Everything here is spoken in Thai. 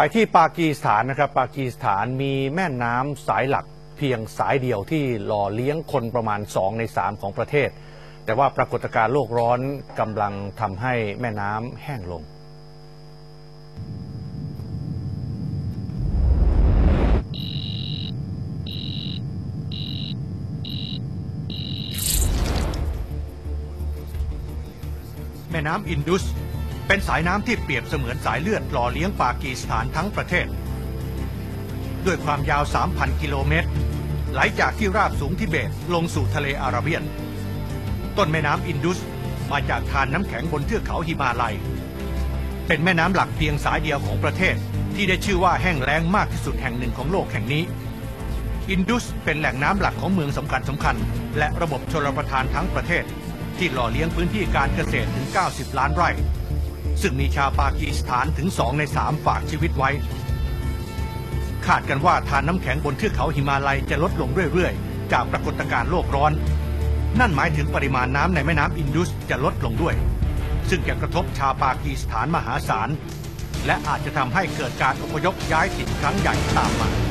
ไปที่ปากีสถานนะครับปากีสถานมีแม่น้ำสายหลักเพียงสายเดียวที่หล่อเลี้ยงคนประมาณ 2 ใน 3 ของประเทศ แต่ว่าปรากฏการณ์โลกร้อนกำลังทำให้แม่น้ำแห้งลง แม่น้ำอินดุส เป็นสายน้ำที่เปรียบเสมือนสายเลือดหล่อเลี้ยงปากีสถานทั้งประเทศ ด้วยความยาว 3,000 กิโลเมตร ไหลจากที่ราบสูงทิเบตลงสู่ทะเลอาระเบียน ต้นแม่น้ำอินดุสมาจากทานน้ำแข็งบนเทือกเขาหิมาลัย เป็นแม่น้ำหลักเพียงสายเดียวของประเทศที่ได้ชื่อว่าแห้งแล้งมากที่สุดแห่งหนึ่งของโลกแห่งนี้ อินดุสเป็นแหล่งน้ำหลักของเมืองสำคัญสำคัญ และระบบชลประทานทั้งประเทศ ที่หล่อเลี้ยงพื้นที่การเกษตรถึง 90 ล้านไร่ ซึ่งมีชาวปากีสถานถึง2ใน3ฝากชีวิตไว้ คาดกันว่าทานน้ำแข็งบนเทือกเขาหิมาลัยจะลดลงเรื่อยๆ จากปรากฏการณ์โลกร้อน นั่นหมายถึงปริมาณน้ำในแม่น้ำอินดุสจะลดลงด้วย ซึ่งจะกระทบชาวปากีสถานมหาศาล และอาจจะทำให้เกิดการอพยพย้ายถิ่นครั้งใหญ่ตามมา